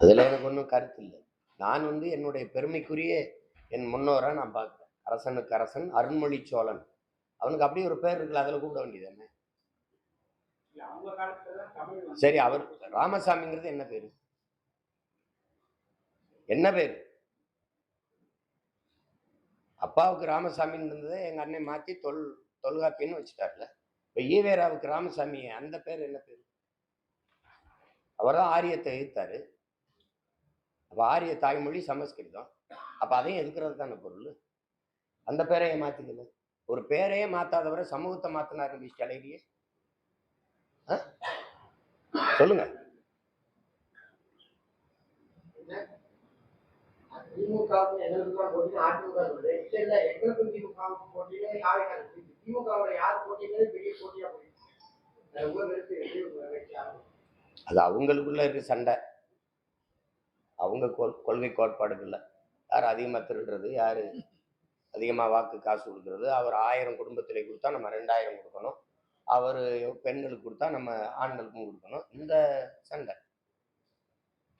அதில் எனக்கு ஒன்றும் கருத்து இல்லை. நான் வந்து என்னுடைய பெருமைக்குரிய என் முன்னோராக நான் பார்க்குறேன். அரசனுக்கு அரசன் அருண்மொழி சோழன். அவனுக்கு அப்படியே ஒரு பேர் இருக்குல்ல அதில் கூப்பிட வேண்டியது என்ன? சரி அவர் ராமசாமிங்கிறது என்ன பேர்? என்ன பேர்? அப்பாவுக்கு ராமசாமின்னு இருந்ததை எங்கள் அண்ணன் மாற்றி தொல் தொல்காப்பின்னு வச்சுட்டார்ல. இப்போ ஈவேராவுக்கு ராமசாமி அந்த பேர் என்ன பேர்? அவர் தான் ஆரியத்தை எதிர்த்தாரு அப்போ ஆரிய தாய்மொழி சமஸ்கிருதம். அப்போ அதையும் எதுக்கிறது தானே பொருள்? அந்த பேரையே மாற்றிக்கல ஒரு பேரையே மாற்றாதவரை சமூகத்தை மாற்றினார் மிஸ் கலைரியே சொல்லுங்க. அது அவங்களுக்குள்ள இருக்கு சண்டை. அவங்க கொள் கொள்கை கோட்பாடுகள்ல யார் அதிகமாக திருடுறது யார் அதிகமாக வாக்கு காசு கொடுக்கறது அவர் ஆயிரம் குடும்பத்திலே கொடுத்தா நம்ம ரெண்டாயிரம் கொடுக்கணும். அவர் பெண்களுக்கு கொடுத்தா நம்ம ஆண்களுக்கும் கொடுக்கணும். இந்த சண்டை.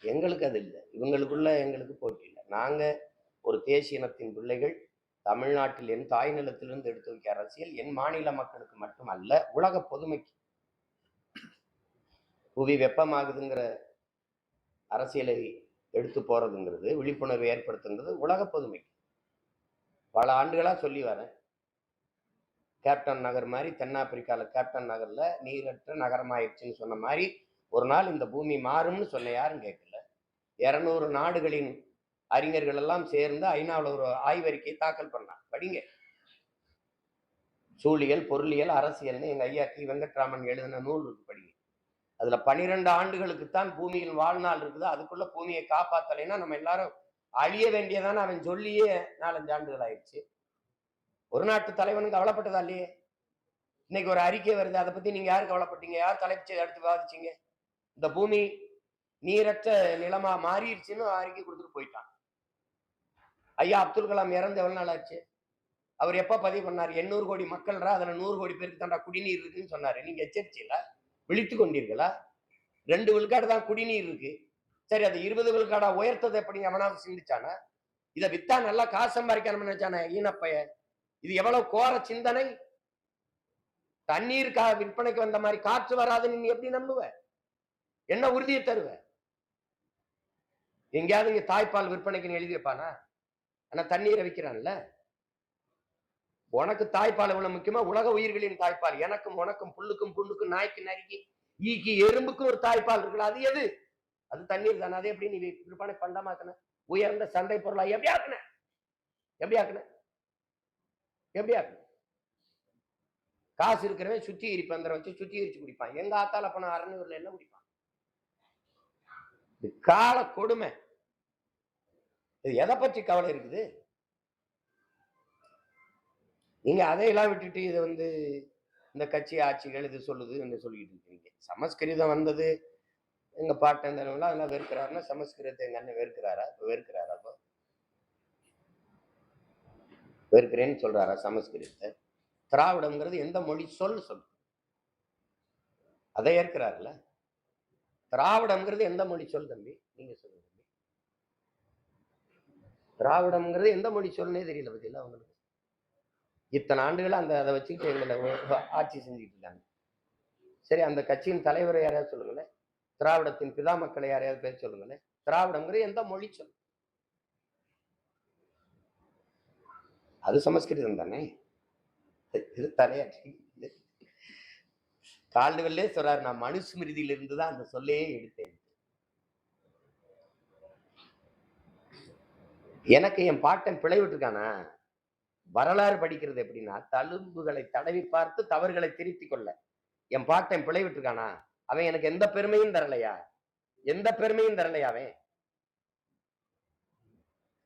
எங்களுக்கு அது இல்லை. இவங்களுக்குள்ள எங்களுக்கு போட்டி இல்லை. நாங்கள் ஒரு தேசிய இனத்தின் பிள்ளைகள் தமிழ்நாட்டில் என் தாய் நிலத்திலிருந்து எடுத்து வைக்க அரசியல் என் மாநில மக்களுக்கு மட்டுமல்ல உலக பொதுமைக்கு. புவி வெப்பமாகுதுங்கிற அரசியலை எடுத்து போகிறதுங்கிறது விழிப்புணர்வு ஏற்படுத்துங்கிறது உலக பொதுமை. பல ஆண்டுகளாக சொல்லி வரேன் கேப்டன் நகர் மாதிரி தென்னாப்பிரிக்காவில் கேப்டன் நகரில் நீரற்ற நகரமாயிடுச்சுன்னு சொன்ன மாதிரி ஒரு நாள் இந்த பூமி மாறும்னு சொன்ன யாரும் கேட்கல. இரநூறு நாடுகளின் அறிஞர்கள் எல்லாம் சேர்ந்து ஐநாவில் ஒரு ஆய்வறிக்கை தாக்கல் பண்ணாங்க. படிங்க. சூழியல் பொருளியல் அரசியல்னு எங்கள் ஐயா கி. வெங்கட்ராமன் எழுதின நூல் இருக்கு படிங்க. அதுல பனிரெண்டு ஆண்டுகளுக்குத்தான் பூமியில் வாழ்நாள் இருக்குது. அதுக்குள்ள பூமியை காப்பாத்தலைன்னா நம்ம எல்லாரும் அழிய வேண்டியதானே அவன் சொல்லியே நாலஞ்சு ஆண்டுகள் ஆயிடுச்சு. ஒரு நாட்டு தலைவனுக்கு கவலைப்பட்டதா இல்லையே? இன்னைக்கு ஒரு அறிக்கை வருது. அதை பத்தி நீங்க யார் கவலைப்பட்டீங்க? யார் தலைப்பிச்சு எடுத்து விவாதிச்சிங்க? இந்த பூமி நீரற்ற நிலமா மாறிடுச்சுன்னு அறிக்கை கொடுத்துட்டு போயிட்டான். ஐயா அப்துல் கலாம் இறந்து எவ்வளவு நாள் ஆச்சு? அவர் எப்ப பதிவு பண்ணார்? எண்ணூறு கோடி மக்கள்ரா? அதுல நூறு கோடி பேருக்கு தாண்டா குடிநீர் இருக்குன்னு சொன்னாரு. நீங்க எச்சரிச்சீங்களா விழித்து கொண்டீர்களா? ரெண்டு விழுக்காடு தான் குடிநீர் இருக்கு. சரி அது இருபது விழுக்காடா உயர்த்தது எப்படி? எவனாவது சிந்திச்சானா? இதை வித்தா நல்லா காசு சம்பாதிக்கணும்னு நினைச்சானே? ஈனப்பைய இது எவ்வளவு கோர சிந்தனை? தண்ணீர் கா விற்பனைக்கு வந்த மாதிரி காற்று வராதுன்னு நீ எப்படி நம்புவ? என்ன உறுதியை தருவ? எங்கேயாவது இங்க தாய்ப்பால் விற்பனைக்குன்னு எழுதியிருப்பானா ஆனா தண்ணீரை விற்கிறான்ல? உனக்கு தாய்ப்பால் எவ்வளவு முக்கியமா உலக உயிர்களின் தாய்ப்பால். எனக்கும் உனக்கும் புல்லுக்கும் புண்ணுக்கும் நாய்க்கு நரிக்கு ஈக்கு எறும்புக்கும் ஒரு தாய்ப்பால் இருக்குல்ல அது எது? அது தண்ணீர் தானே அதே எப்படி நீ விற்பனை பண்டமாக்கின? உயர்ந்த சந்தை பொருளா எப்படி ஆக்குன? எப்படி ஆக்குன? எப்படி ஆக்குன? காசு இருக்கிறவன் சுத்திகரிப்பு அந்த வச்சு சுத்திகரிச்சு குடிப்பான். எங்க ஆத்தால போன அறநூறுல என்ன குடிப்பான்? இது கால கொடுமை. இது எதை பற்றி கவலை இருக்குது? நீங்க அதையெல்லாம் விட்டுட்டு இதை வந்து இந்த கட்சி ஆட்சிகள் இது சொல்லுது என்று சொல்லிட்டு இருக்கீங்க. சமஸ்கிருதம் வந்தது எங்க பாட்டன் தலைவலாம் அதெல்லாம் வெறுக்கிறாருன்னா சமஸ்கிருதத்தை எங்க அண்ணன் வெறுக்கிறாரா? இப்போ வெறுக்கிறாரா இப்போ வெறுக்கிறேன்னு சொல்றாரா சமஸ்கிருதத்தை? திராவிடம்ங்கிறது எந்த மொழி சொல் சொல். அதை ஏற்கிறாருல்ல? திராவிடம்ங்கிறது எந்த மொழி சொல் தம்பி? நீங்க சொல்லுங்க தம்பி. திராவிடம்ங்கிறது எந்த மொழி சொல்னே தெரியல பத்தியில அவங்களுக்கு இத்தனை ஆண்டுகள் அந்த அதை வச்சுக்கிட்டு எங்களை ஆட்சி செஞ்சுக்கிட்டு இருக்காங்க. சரி அந்த கட்சியின் தலைவரை யாரையாவது சொல்லுங்களேன்? திராவிடத்தின் பிதா மக்களை யாரையாவது பேர் சொல்லுங்களேன்? திராவிடங்கிற எந்த மொழி சொல் அது சமஸ்கிருதம் தானே? இது தலையாட்சி கால்டுவெல்லே சொல்றாரு நான் மனுஸ்மிருதியிலிருந்து தான் அந்த சொல்லையே எடுத்தேன். எனக்கு என் பாட்டன் பிழை விட்டுருக்கானா? வரலாறு படிக்கிறது எப்படின்னா தழும்புகளை தடவி பார்த்து தவறுகளை திருத்தி கொள்ள. என் பாட்டன் பிழை விட்டுருக்கானா? அவன் எனக்கு எந்த பெருமையும் தரலையா? எந்த பெருமையும் தரலையா அவன்?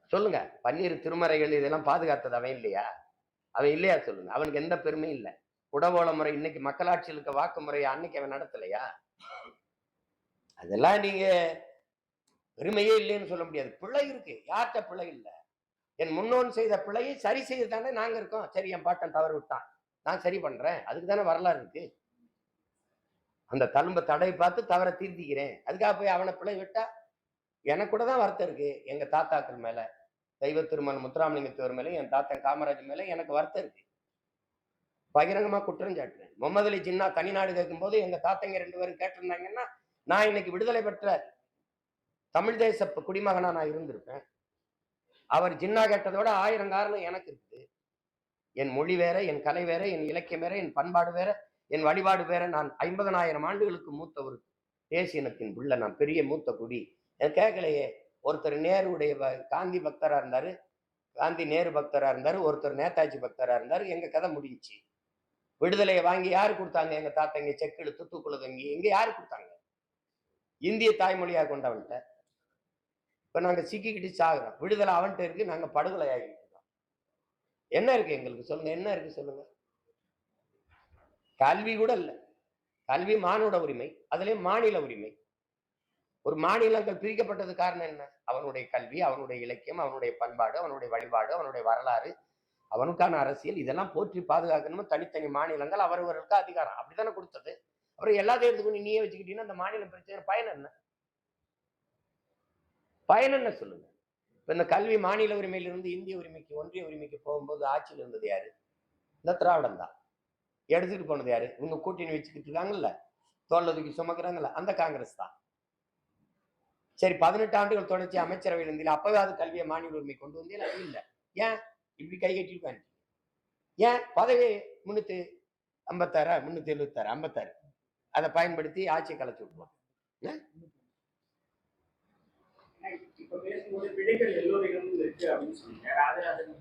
சொல்லுங்க. பன்னீர் திருமறைகள் இதெல்லாம் பாதுகாத்தது அவன் இல்லையா? அவன் இல்லையா சொல்லுங்க. அவனுக்கு எந்த பெருமையும் இல்லை. குடவோல முறை இன்னைக்கு மக்களாட்சியில் இருக்க வாக்கு முறையை அன்னைக்கு அவன் நடத்தலையா? அதெல்லாம் நீங்க பெருமையே இல்லைன்னு சொல்ல முடியாது. பிழை இருக்கு. யார்கிட்ட பிழை இல்லை? என் முன்னோன் செய்த பிழையை சரி செய்து தானே நாங்க இருக்கோம். சரி என் பாட்டன் தவறு விட்டான். நான் சரி பண்றேன். அதுக்கு தானே வரலாறு இருக்கு. அந்த தழும்ப தடையை பார்த்து தவறை தீர்த்திக்கிறேன். அதுக்காக போய் அவனை பிழை விட்டா எனக்கு கூட தான் வருத்தம் இருக்கு. எங்க தாத்தாக்கள் மேல தெய்வ திருமன் முத்துராமலிங்கத்தவர் மேலே என் தாத்தன் காமராஜ் மேலே எனக்கு வருத்தம் இருக்கு. பகிரங்கமா குற்றம் சாட்டுறேன். முகமது அலி ஜின்னா தனிநாடு கேட்கும்போது எங்க தாத்தங்க ரெண்டு பேரும் கேட்டிருந்தாங்கன்னா நான் இன்னைக்கு விடுதலை பெற்ற தமிழ் தேச குடிமகனா நான் இருந்திருப்பேன். அவர் ஜின்னா கேட்டதோட ஆயிரம் காரணம் எனக்கு இருக்குது என் மொழி வேற என் கலை வேற என் இலக்கியம் வேற என் பண்பாடு வேற என் வழிபாடு வேற. நான் ஐம்பதனாயிரம் ஆண்டுகளுக்கு மூத்த ஒரு தேசியனத்தின் உள்ள நான் பெரிய மூத்த குடி. கேட்கலையே ஒருத்தர் நேருடைய ப- காந்தி பக்தரா இருந்தாரு. காந்தி நேரு பக்தரா இருந்தாரு. ஒருத்தர் நேதாஜி பக்தரா இருந்தாரு. எங்க கதை முடிஞ்சுச்சு விடுதலையை வாங்கி யாரு கொடுத்தாங்க? எங்க தாத்தங்க செக்கு இழுத்து தூக்குல தங்கி. எங்க யாரு கொடுத்தாங்க? இந்திய தாய்மொழியா கொண்டவன்கிட்ட இப்போ நாங்கள் சிக்கிக்கிட்டு சாகிறோம். விடுதலை அவன்கிட்ட இருக்கு நாங்கள் படுகொலை ஆகிட்டு இருக்கோம். என்ன இருக்கு எங்களுக்கு சொல்லுங்க என்ன இருக்கு சொல்லுங்க? கல்வி கூட இல்லை. கல்வி மானுட உரிமை அதுலயும் மாநில உரிமை. ஒரு மாநிலங்கள் பிரிக்கப்பட்டது காரணம் என்ன? அவனுடைய கல்வி அவனுடைய இலக்கியம் அவனுடைய பண்பாடு அவனுடைய வழிபாடு அவனுடைய வரலாறு அவனுக்கான அரசியல் இதெல்லாம் போற்றி பாதுகாக்கணுமோ தனித்தனி மாநிலங்கள் அவரவர்களுக்கு அதிகாரம். அப்படித்தானே கொடுத்தது? அப்புறம் எல்லாத்தையும் எடுத்துக்கொண்டு நீயே வச்சுக்கிட்டீங்கன்னா அந்த மாநிலம் பிரச்சனை பயன் என்ன? பயன் என்ன சொல்லுங்க? இப்ப இந்த கல்வி மாநில உரிமையிலிருந்து இந்திய உரிமைக்கு ஒன்றிய உரிமைக்கு போகும்போது ஆட்சியில் இருந்தது யாரு? இந்த திராவிடம் தான். எடுத்துட்டு போனது யாரு? இவங்க கூட்டணி வச்சுக்கிட்டு இருக்காங்கல்ல? தோல்ல சுமக்கிறாங்கல்ல சுமக்குறாங்கல்ல? அந்த காங்கிரஸ் தான். சரி பதினெட்டு ஆண்டுகள் தொடர்ச்சி அமைச்சரவையில் இருந்தீங்க அப்பவே அது கல்வியை மாநில உரிமை கொண்டு வந்தீங்களா இல்ல. ஏன்? இப்படி கை கட்டி ஏன்? பதவி முன்னூத்தி ஐம்பத்தாறு? முன்னூத்தி எழுபத்தாறு ஐம்பத்தாறு. அதை பயன்படுத்தி ஆட்சியை கலைச்சு விட்டுருவோம் ಬಿಡಿ ಕಡೆ ಎಲ್ಲೋ ಬೇಕಂದ್ರೆ ಅದನ್ನ